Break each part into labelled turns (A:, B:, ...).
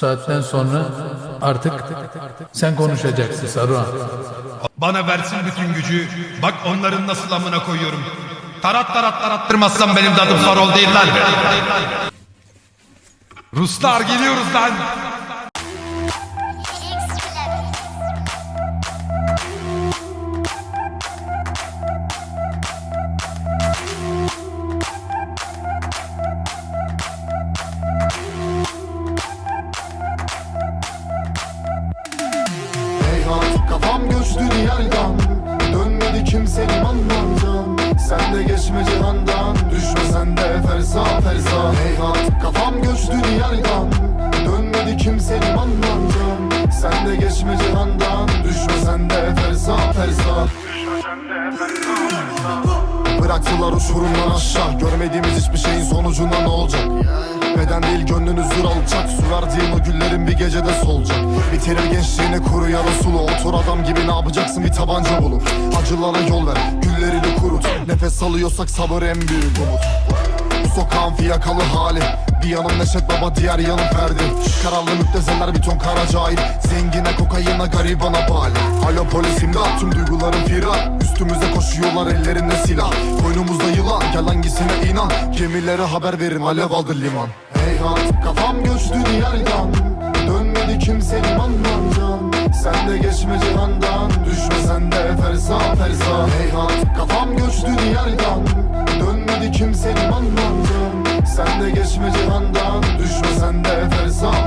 A: saatten sonra artık sen konuşacaksın Saruhan.
B: Bana versin bütün gücü. Bak onların nasıl amına koyuyorum. Tarat tarat tarattırmazsam benim de adım Farol değil lan. Ruslar geliyoruz lan.
C: Kafam göçtü diyardan. Dönmedi kimsenin anlamcan Sen de geçme cihandan. Düşme sen de fersa fersa Heyhat kafam göçtü diyardan. Dönmedi kimsenin anlamcan Sen de geçme cihandan. Düşme sen de fersa fersa Bıraktılar uçurumdan aşağı. Görmediğimiz hiçbir şeyin sonucunda ne olacak? Beden değil gönlünüz dur alacak. Su verdiğim o güllerin bir gecede solacak. Bitirir gençliğini kuru yarı sulu. Otur adam gibi ne yapacaksın? Bir tabanca bulup Acılara yol ver güllerini kurut. Nefes alıyorsak sabır en büyük umut. Bu sokağın fiyakalı hali. Bir yanım Neşet Baba diğer yanım Ferdi. Kararlı müptezeler bir ton kara cahil. Zengine kokayına garibana bali. Alo polis imdat. Tüm duygularım firar. Üstümüze koşuyorlar ellerinde silah. Koynumuzda yılan. Gel hangisine inan? Gemilere haber verin alev aldı liman. Heyhat kafam göçtü diyardan. Dönmedi kimsenin anlamcan Sen de geçme cihandan. Düşme sen de fersa fersa Heyhat kafam göçtü diyardan. Dönmedi kimsenin anlamcan Sen de geçme cihandan Düşme sen de fersa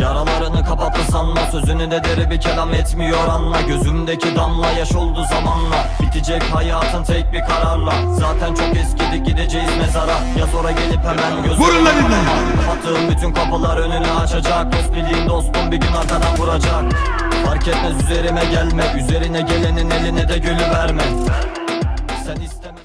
D: Yaralarını kapattı sanma Sözünü de deri bir kelam etmiyor anla. Gözümdeki damla yaş oldu zamanla. Bitecek hayatın tek bir kararla. Zaten çok eskidik gideceğiz mezara. Yaz ora gelip hemen gözüm
B: Vurun lan!
D: Kapattığım bütün kapılar önünü açacak. Dost bildiğin dostum bir gün arkadan vuracak. Fark etmez üzerime gelme. Üzerine gelenin eline de gülü verme. Sen iste